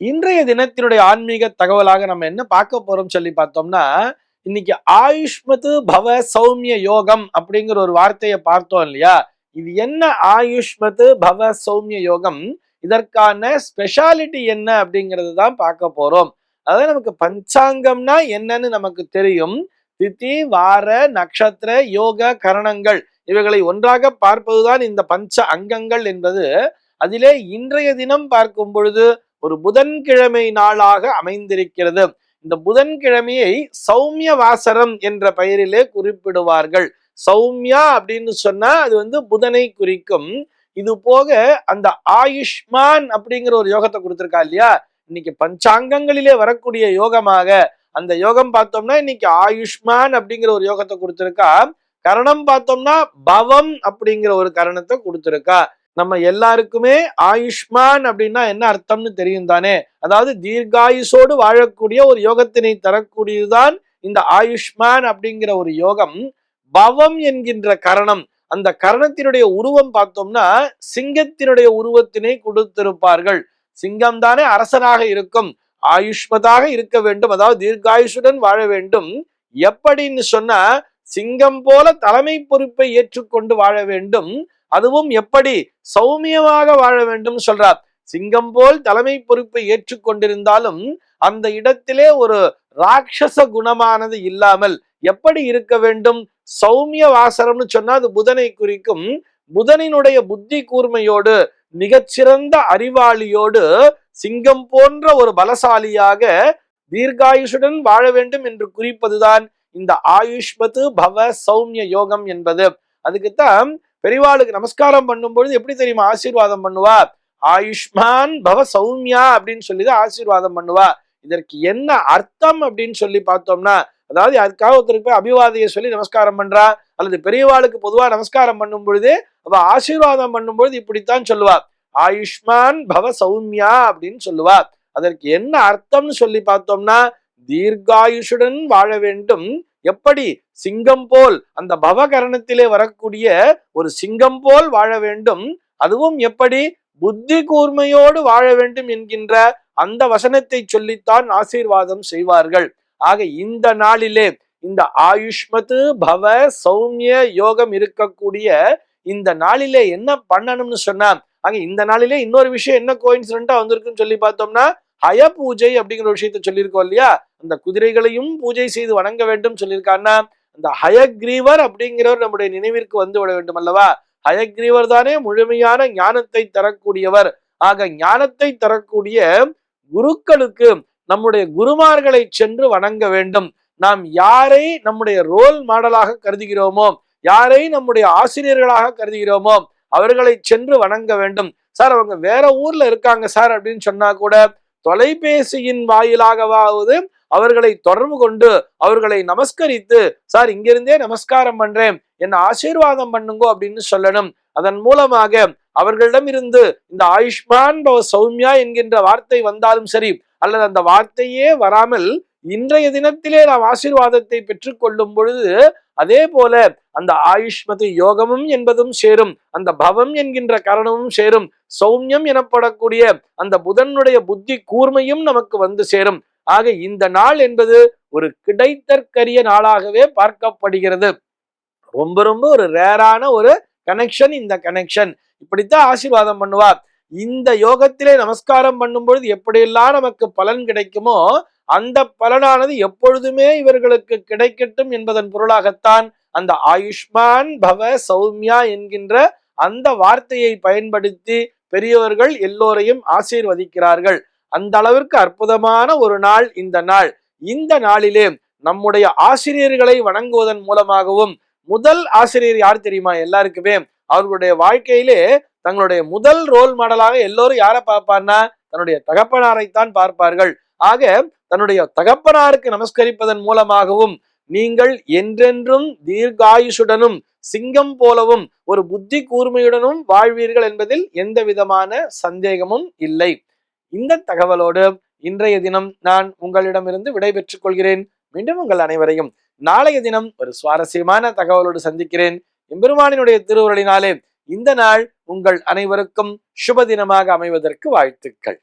இன்றைய தினத்தினுடைய ஆன்மீக தகவலாக நம்ம என்ன பார்க்க போறோம் சொல்லி பார்த்தோம்னா இன்னைக்கு ஆயுஷ்மது பவ சௌமிய யோகம் அப்படிங்கிற ஒரு வார்த்தையை பார்த்தோம் இல்லையா? இது என்ன ஆயுஷ்மது பவ சௌமிய யோகம்? இதற்கான ஸ்பெஷாலிட்டி என்ன அப்படிங்கிறது தான் பார்க்க போறோம். அதாவது நமக்கு பஞ்சாங்கம்னா என்னன்னு நமக்கு தெரியும். தித்தி வார நட்சத்திர யோக கரணங்கள் இவைகளை ஒன்றாக பார்ப்பதுதான் இந்த பஞ்ச அங்கங்கள் என்பது. அதிலே இன்றைய தினம் பார்க்கும் பொழுது ஒரு புதன்கிழமை நாளாக அமைந்திருக்கிறது. இந்த புதன்கிழமையை சௌமிய வாசரம் என்ற பெயரிலே குறிப்பிடுவார்கள். சௌமியா அப்படின்னு சொன்னா அது வந்து புதனை குறிக்கும். இது போக அந்த ஆயுஷ்மான் அப்படிங்கிற ஒரு யோகத்தை கொடுத்துருக்கா இல்லையா? இன்னைக்கு பஞ்சாங்கங்களிலே வரக்கூடிய யோகமாக. அந்த யோகம் பார்த்தோம்னா இன்னைக்கு ஆயுஷ்மான் அப்படிங்கிற ஒரு யோகத்தை கொடுத்துருக்கா. கரணம் பார்த்தோம்னா பவம் அப்படிங்கிற ஒரு கரணத்தை கொடுத்துருக்கா. நம்ம எல்லாருக்குமே ஆயுஷ்மான் அப்படின்னா என்ன அர்த்தம்னு தெரியும் தானே? அதாவது தீர்காயுசோடு வாழக்கூடிய ஒரு யோகத்தினை தரக்கூடியதுதான் இந்த ஆயுஷ்மான் அப்படிங்கிற ஒரு யோகம். பவம் என்கின்ற கரணம். அந்த கரணத்தினுடைய உருவம் பார்த்தோம்னா சிங்கத்தினுடைய உருவத்தினை கொடுத்திருப்பார்கள். சிங்கம் தானே அரசனாக இருக்கும். ஆயுஷ்மதாக இருக்க வேண்டும். அதாவது தீர்காயுஷுடன் வாழ வேண்டும். எப்படின்னு சொன்னா சிங்கம் போல தலைமை பொறுப்பை ஏற்றுக்கொண்டு வாழ வேண்டும். அதுவும் எப்படி? சௌமியமாக வாழ வேண்டும் சொல்றார். சிங்கம் போல் தலைமை பொறுப்பை ஏற்றுக்கொண்டிருந்தாலும் அந்த இடத்திலே ஒரு ராட்சச குணமானது இல்லாமல் எப்படி இருக்க வேண்டும்? சௌமிய வாசரம்னு சொன்னா அது புதனை குறிக்கும். புதனினுடைய புத்தி கூர்மையோடு மிகச்சிறந்த அறிவாளியோடு சிங்கம் போன்ற ஒரு பலசாலியாக தீர்காயுஷுடன் வாழ வேண்டும் என்று குறிப்பதுதான் இந்த ஆயுஷ்மது பவ சௌமிய யோகம் என்பது. அதுக்குத்தான் பெரியவாளுக்கு நமஸ்காரம் பண்ணும் பொழுது எப்படி தெரியுமா ஆசீர்வாதம் பண்ணுவா ஆயுஷ்மான் பவ சௌமியா அப்படின்னு சொல்லிதான் ஆசீர்வாதம் பண்ணுவா இதற்கு என்ன அர்த்தம் அப்படின்னு சொல்லி பார்த்தோம்னா அதாவது அதுக்காக ஒருத்தருக்கு போய் அபிவாதையை சொல்லி நமஸ்காரம் பண்றா அல்லது பெரியவாளுக்கு பொதுவா நமஸ்காரம் பண்ணும் பொழுது அவ ஆசீர்வாதம் பண்ணும் பொழுது இப்படித்தான் சொல்லுவா ஆயுஷ்மான் பவ சௌமியா அப்படின்னு சொல்லுவா அதற்கு என்ன அர்த்தம்னு சொல்லி பார்த்தோம்னா தீர்காயுஷுடன் வாழ வேண்டும் எப்படி சிங்கம் போல் அந்த பவகரணத்திலே வரக்கூடிய ஒரு சிங்கம் போல் வாழ வேண்டும்? அதுவும் எப்படி புத்தி கூர்மையோடு வாழ வேண்டும் என்கின்ற அந்த வசனத்தை சொல்லித்தான் ஆசீர்வாதம் செய்வார்கள். ஆக இந்த நாளிலே இந்த ஆயுஷ்மது பவ சௌமிய யோகம் இருக்கக்கூடிய இந்த நாளிலே என்ன பண்ணணும்னு சொன்னா ஆக இந்த நாளிலே இன்னொரு விஷயம் என்ன கோயின்சிடண்டா வந்திருக்குன்னு சொல்லி பார்த்தோம்னா ஹய பூஜை அப்படிங்கிற ஒரு விஷயத்த சொல்லியிருக்கோம் இல்லையா? அந்த குதிரைகளையும் பூஜை செய்து வணங்க வேண்டும் சொல்லியிருக்கான்னா அந்த ஹயக்ரீவர் அப்படிங்கிறவர் நம்முடைய நினைவிற்கு வந்து விட வேண்டும் அல்லவா? ஹயக்ரீவர் தானே முழுமையான ஞானத்தை தரக்கூடியவர். ஆக ஞானத்தை தரக்கூடிய குருக்களுக்கு நம்முடைய குருமார்களை சென்று வணங்க வேண்டும். நாம் யாரை நம்முடைய ரோல் மாடலாக கருதுகிறோமோ யாரை நம்முடைய ஆசிரியர்களாக கருதுகிறோமோ அவர்களை சென்று வணங்க வேண்டும். சார் அவங்க வேற ஊர்ல இருக்காங்க சார் அப்படின்னு சொன்னா கூட தொலைபேசியின் வாயிலாகவாவது அவர்களை தொடர்பு கொண்டு அவர்களை நமஸ்கரித்து சார் இங்கிருந்தே நமஸ்காரம் பண்றேன். என்ன ஆசீர்வாதம் பண்ணுங்கோ அப்படின்னு சொல்லணும். அதன் மூலமாக அவர்களிடம் இருந்து இந்த ஆயுஷ்மான் பவ சௌமியா என்கின்ற வார்த்தை வந்தாலும் சரி அல்லது அந்த வார்த்தையே வராமல் இன்றைய தினத்திலே நாம் ஆசீர்வாதத்தை பெற்றுக்கொள்ளும் பொழுது அதே போல அந்த ஆயுஷ்மதி யோகமும் என்பதும் சேரும் அந்த பவம் என்கின்ற கரணமும் சேரும் சௌமியம் எனப்படக்கூடிய அந்த புதனுடைய புத்தி கூர்மையும் நமக்கு வந்து சேரும். ஆக இந்த நாள் என்பது ஒரு கிடைத்தற்கரிய நாளாகவே பார்க்கப்படுகிறது. ரொம்ப ரொம்ப ஒரு ரேரான ஒரு கனெக்ஷன் இந்த கனெக்ஷன் இப்படித்தான் ஆசீர்வாதம் பண்ணுவார் இந்த யோகத்திலே நமஸ்காரம் பண்ணும் பொழுது எப்படியெல்லாம் நமக்கு பலன் கிடைக்குமோ அந்த பலனானது எப்பொழுதுமே இவர்களுக்கு கிடைக்கட்டும் என்பதன் பொருளாகத்தான் அந்த ஆயுஷ்மான் பவ சௌமியா என்கின்ற அந்த வார்த்தையை பயன்படுத்தி பெரியவர்கள் எல்லோரையும் ஆசீர்வதிக்கிறார்கள். அந்த அளவிற்கு அற்புதமான ஒரு நாள் இந்த நாள். இந்த நாளிலே நம்முடைய ஆசிரியர்களை வணங்குவதன் மூலமாகவும் முதல் ஆசிரியர் யார் தெரியுமா எல்லாருக்குமே? அவர்களுடைய வாழ்க்கையிலே தங்களுடைய முதல் ரோல் மாடலாக எல்லோரும் யாரை பார்ப்பார்னா தன்னுடைய தகப்பனாரைத்தான் பார்ப்பார்கள். ஆக தன்னுடைய தகப்பனாருக்கு நமஸ்கரிப்பதன் மூலமாகவும் நீங்கள் என்றென்றும் தீர்காயுஷுடனும் சிங்கம் போலவும் ஒரு புத்தி கூர்மையுடனும் வாழ்வீர்கள் என்பதில் எந்த விதமான சந்தேகமும் இல்லை. இந்த தகவலோடு இன்றைய தினம் நான் உங்களிடமிருந்து விடைபெற்றுக் கொள்கிறேன். மீண்டும் உங்கள் அனைவரையும் நாளைய தினம் ஒரு சுவாரஸ்யமான தகவலோடு சந்திக்கிறேன். எம்பெருமானினுடைய திருவுருளினாலே இந்த நாள் உங்கள் அனைவருக்கும் சுப தினமாக அமைவதற்கு வாழ்த்துக்கள்.